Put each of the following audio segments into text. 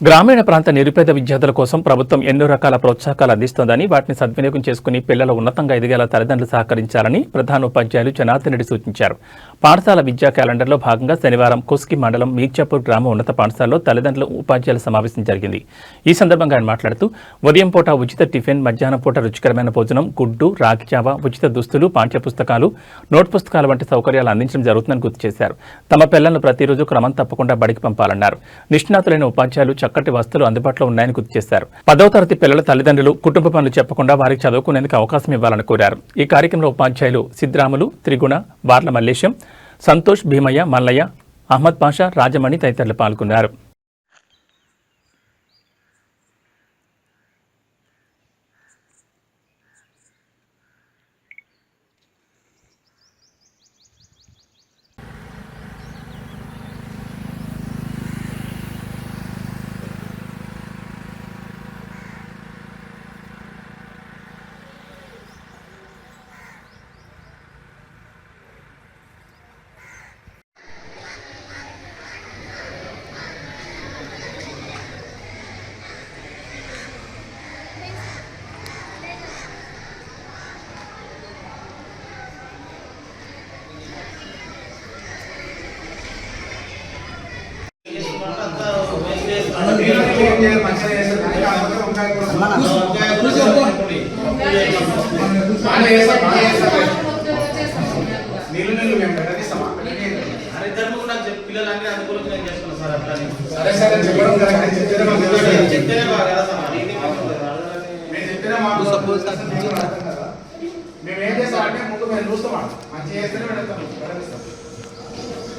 గ్రామీణ ప్రాంత నిరుపేద విద్యార్థుల కోసం ప్రభుత్వం ఎన్నో రకాల ప్రోత్సాహకాలు అందిస్తోందని వాటిని సద్వినియోగం చేసుకుని పిల్లలు ఉన్నతంగా ఎదిగేలా తల్లిదండ్రులు సహకరించాలని ప్రధాన ఉపాధ్యాయులు జనార్దన్ రెడ్డి సూచించారు. పాఠశాల విద్యా క్యాలెండర్లో భాగంగా శనివారం కుస్కి మండలం మీర్చాపూర్ గ్రామ ఉన్నత పాఠశాలలో తల్లిదండ్రులు ఉపాధ్యాయుల సమావేశం జరిగింది. ఈ సందర్భంగా ఆయన మాట్లాడుతూ ఉదయం పూట ఉచిత టిఫిన్ మధ్యాహ్నం పూట రుచికరమైన భోజనం గుడ్డు రాగిజావ ఉచిత దుస్తులు పాఠ్యపుస్తకాలు నోట్ పుస్తకాలు వంటి సౌకర్యాలు అందించడం జరుగుతుందని గుర్తు చేశారు. తమ పిల్లలను ప్రతిరోజు క్రమం తప్పకుండా బడికి పంపాలన్నారు. నిష్ణాతులైన ఉపాధ్యాయులు చక్కటి వస్తువులు అందుబాటులో ఉన్నాయని గుర్తు చేశారు. పదవ తరగతి పిల్లల తల్లిదండ్రులు కుటుంబ పనులు చెప్పకుండా వారికి చదువుకునేందుకు అవకాశం ఇవ్వాలని కోరారు. ఈ కార్యక్రమంలో ఉపాధ్యాయులు సిద్రాములు త్రిగుణ వార్ల మల్లేశం సంతోష్ భీమయ్య మల్లయ్య అహ్మద్ పాషా రాజమణి తదితరులు పాల్గొన్నారు. నీళ్ళు నీళ్ళు మేము ప్రకటిస్తామా పిల్లలన్నీ అనుకూలంగా సార్ అట్లా సరే సరే చెప్పడం కరెక్ట్ చెప్తేనే మాకు చెప్తేనే బాగా కదా సార్ మేము చెప్తేనే మాకు మేము ఏం చేస్తామంటే ముందు మేము చూస్తామా మంచి చేస్తేనే పెడతాం.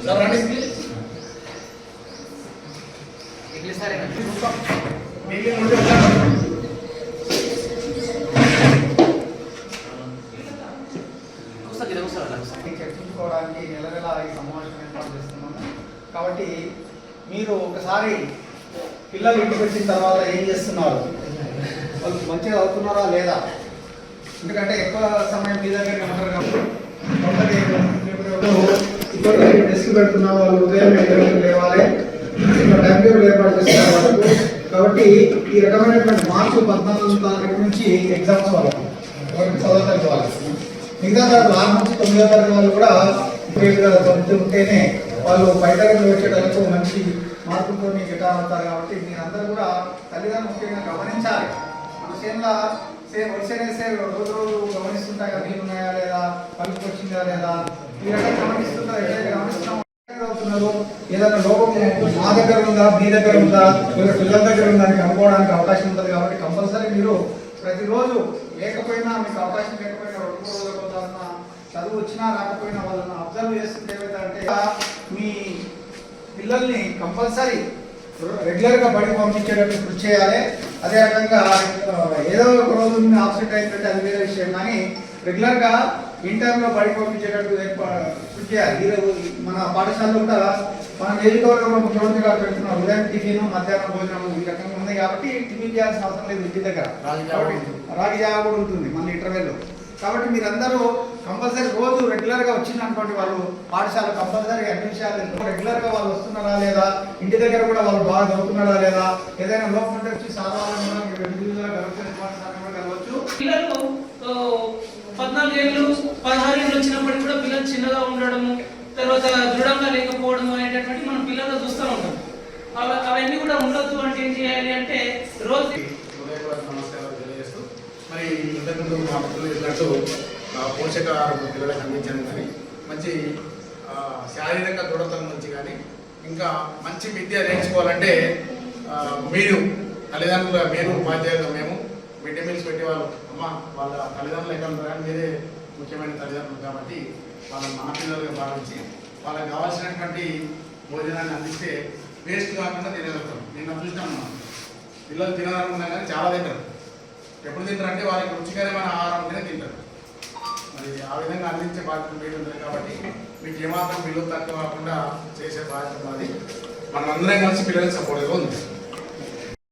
సార్ రండి చూస్తాం. మీటింగ్ ఉంటే ఉంటాం. కూర్చోకి ఇది కూర్చోవాలి, అలా కూర్చో. చర్చించుకోవడానికి నెల నెల ఈ సమావేశం ఏర్పాటు చేస్తున్నాము. కాబట్టి మీరు ఒకసారి పిల్లలు ఇంటికి వచ్చిన తర్వాత ఏం చేస్తున్నారు? వాళ్ళు మంచిగా చదువుతున్నారా లేదా? ఎందుకంటే ఎక్కువ సమయం మీ దగ్గర ఉంటారు కాబట్టి కొందరి ఇప్పుడు పెడుతున్న వాళ్ళు ఉదయం లేవాలి. ఇక్కడ ఏర్పాటు చేస్తున్నారు వాళ్ళకు. కాబట్టి ఈ రకమైనటువంటి మార్చి పద్నాలుగు తారీఖు నుంచి ఎగ్జామ్స్ వాళ్ళకు. వాళ్ళకి చదవడానికి వాళ్ళకి. మిగతా తరగతి ఆరు నుంచి తొమ్మిదో తరగతి వాళ్ళు కూడా ఇప్పటిగా చదువుతూ ఉంటేనే వాళ్ళు బయట వచ్చేటందుకు మంచి మార్పులతో గిటా అవుతారు కాబట్టి మీరందరూ కూడా తల్లిదండ్రులు ముఖ్యంగా గమనించాలి. మన చేనులో సే వరిసేనేసే రోజు రోజు గమనిస్తుంటాయి కదా నీళ్ళు ఉన్నాయా లేదా కలుపు వచ్చిందా లేదా? ఈ రకంగా గమనిస్తుంటారు. ఎట్లయితే గమనిస్తున్నాం అవుతున్నారు? ఏదైనా లోపం మా దగ్గర ఉందా మీ దగ్గర ఉందా లేదా పిల్లల దగ్గర ఉందా అని కనుక్కోవడానికి అవకాశం ఉంటుంది కాబట్టి కంపల్సరీ మీరు ప్రతిరోజు లేకపోయినా మీకు అవకాశం లేకపోయినా రెండు మూడు రోజుల పోతారన్నా చదువు వచ్చినా రాకపోయినా వాళ్ళని అబ్జర్వ్ చేస్తుంటే ఏమైందంటే మీ పిల్లల్ని కంపల్సరీ రెగ్యులర్గా బడికి పంపించేటట్టు కృషి చేయాలి. అదే రకంగా ఏదో ఒక రోజు ఆబ్సెంట్ అయినట్టు అది వేరే విషయం. కానీ రెగ్యులర్గా ఇంటర్లో ఇన్ టైంలో బడికి పంపించేటట్టు ఏర్పా- కృషి చేయాలి. ఈరోజు మన పాఠశాలలో కూడా మన నియోజకవర్గంలో ముఖ్యమంత్రి గారు పెడుతున్నారు ఉదయం టిఫిన్ మధ్యాహ్నం భోజనం ఈ రకంగా ఉంది కాబట్టి టిఫిన్ చేయాల్సిన అవసరం లేదు ఇంటి దగ్గర. రాగి జావ కూడా ఉంటుంది. మన ఇంటర్వెల్లో కాబట్టి మీరందరూ కంపల్సరీ రోజు రెగ్యులర్గా వచ్చినటువంటి వాళ్ళు పాఠశాల కంపల్సరీ అన్ని విషయాలు రెగ్యులర్గా వాళ్ళు వస్తున్నారా లేదా? ఇంటి దగ్గర కూడా వాళ్ళు బాగా చదువుతున్నారా లేదా? ఏదైనా లోపం ఉంటే వచ్చి సాధారణ కూడా మీరు ఇండివిజువల్గా కలెక్టర్ డిపార్ట్మెంట్ కూడా కలవచ్చు. పిల్లలు పద్నాలుగు ఏళ్ళు పదహారు ఏళ్ళు వచ్చినప్పటికి కూడా పిల్లలు చిన్నగా ఉండడము తర్వాత దృఢంగా లేకపోవడం అనేటటువంటి మనం పిల్లల్లో చూస్తూ ఉంటాం. అవన్నీ కూడా ఉండొద్దు అంటే ఏం చేయాలి అంటే రోజు హృదయపూర్వక తెలియజేస్తూ మరి ఇంతకుముందు మా మిత్రులు పోషకాహారం పిల్లలకు అందించడం కానీ మంచి శారీరక దృఢతల నుంచి కానీ ఇంకా మంచి విద్య నేర్చుకోవాలంటే మీరు తల్లిదండ్రులు మీరు ఉపాధ్యాయులు మేము మిడ్ డే మీల్స్ పెట్టేవాళ్ళు అమ్మ వాళ్ళ తల్లిదండ్రులు ఎక్కడ కానీ మీరే ముఖ్యమైన తల్లిదండ్రులు కాబట్టి వాళ్ళ మన పిల్లలుగా భావించి వాళ్ళకి కావాల్సినటువంటి భోజనాన్ని అందిస్తే వేస్ట్ కాకుండా తినగలుగుతాం నిన్న చూసినాం మనం. పిల్లలు తినాలనుకున్నా కానీ చాలా తింటారు. ఎప్పుడు తింటారంటే వాళ్ళకి రుచికరమైన ఆహారం ఉంటేనే తింటారు. మరి ఆ విధంగా అందించే బాధ్యత మీరు ఉంటుంది కాబట్టి మీకు ఏమాత్రం పిల్లలు తక్కువ కాకుండా చేసే బాధ్యత మాది. మనం అందరం కలిసి పిల్లలకు సపోర్ట్గా ఉంది.